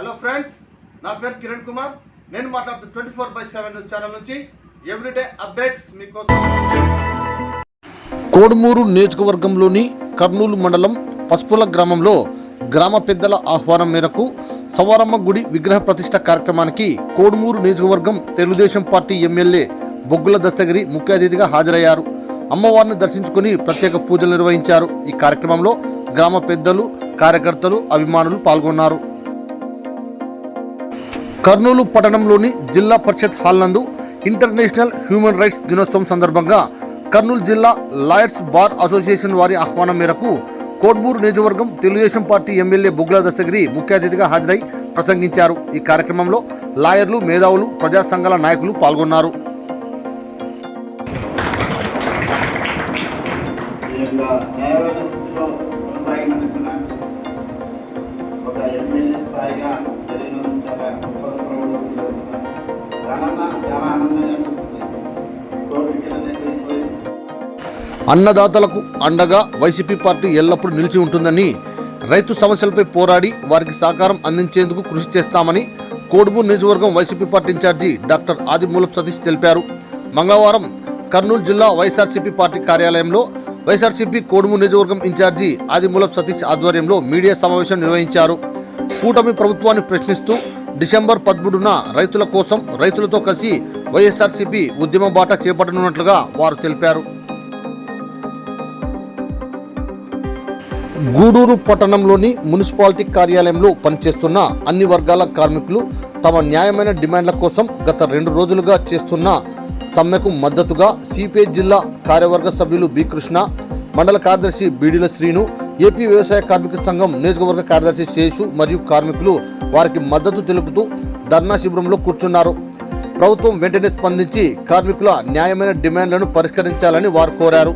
Hello friends నా పేరు కిరణ్ కుమార్. నేను మాట్లాడుతూ twenty four by seven channel నుంచి ఎవ్రీడే అప్డేట్స్ మీకోసం. కోడుమూరు నియోజకవర్గంలోని కర్నూలు మండలం పసుపుల గ్రామంలో గ్రామ పెద్దల ఆహ్వానం మేరకు సవారమ్మ గుడి విగ్రహ ప్రతిష్ట కార్యక్రమానికి కోడుమూరు నియోజకవర్గం తెలుగుదేశం పార్టీ ఎమ్మెల్యే బొగ్గుల దస్తగిరి ముఖ్య అతిథిగా హాజరయ్యారు. అమ్మవారిని దర్శించుకుని ప్రత్యేక పూజలు నిర్వహించారు. ఈ కార్యక్రమంలో గ్రామ పెద్దలు కార్యకర్తలు అభిమానులు పాల్గొన్నారు. కర్నూలు పట్టణంలోని జిల్లా పరిషత్ హాల్ నందు ఇంటర్నేషనల్ హ్యూమన్ రైట్స్ దినోత్సవం సందర్భంగా కర్నూలు జిల్లా లాయర్స్ బార్ అసోసియేషన్ వారి ఆహ్వానం మేరకు కోట్బూర్ నియోజకవర్గం తెలుగుదేశం పార్టీ ఎమ్మెల్యే బుగ్ల దశగిరి ముఖ్య అతిథిగా హాజరై ప్రసంగించారు. ఈ కార్యక్రమంలో లాయర్లు మేధావులు ప్రజా సంఘాల నాయకులు పాల్గొన్నారు. ఒక ఎమ్మెల్యే స్థాయిగా అన్నదాతలకు అండగా వైసీపీ పార్టీ ఎల్లప్పుడూ నిలిచి ఉంటుందని రైతు సమస్యలపై పోరాడి వారికి సహకారం అందించేందుకు కృషి చేస్తామని కోడుమూరు నియోజకవర్గం YCP party incharge doctor Adimulapu Satish తెలిపారు. మంగళవారం కర్నూలు జిల్లా వైఎస్ఆర్సీపీ పార్టీ కార్యాలయంలో వైఎస్ఆర్సీపీ కోడుమూరు నియోజకవర్గం ఇన్ఛార్జి ఆదిమూలపు సతీష్ ఆధ్వర్యంలో మీడియా సమావేశం నిర్వహించారు. కూటమి ప్రభుత్వాన్ని ప్రశ్నిస్తూ డిసెంబర్ పదమూడున రైతుల కోసం రైతులతో కలిసి వైఎస్ఆర్సీపీ ఉద్యమ బాట చేపట్టనున్నట్లుగా వారు తెలిపారు. గూడూరు పట్టణంలోని మున్సిపాలిటీ కార్యాలయంలో పనిచేస్తున్న అన్ని వర్గాల కార్మికులు తమ న్యాయమైన డిమాండ్ల కోసం గత రెండు రోజులుగా చేస్తున్న సమ్మెకు మద్దతుగా సిపిఐ జిల్లా కార్యవర్గ సభ్యులు బి కృష్ణ మండల కార్యదర్శి బీడీల శ్రీను ఏపీ వ్యవసాయ కార్మిక సంఘం నియోజకవర్గ కార్యదర్శి శేషు మరియు కార్మికులు వారికి మద్దతు తెలుపుతూ ధర్నా శిబిరంలో కూర్చున్నారు. ప్రభుత్వం వెంటనే స్పందించి కార్మికుల న్యాయమైన డిమాండ్లను పరిష్కరించాలని వారు కోరారు.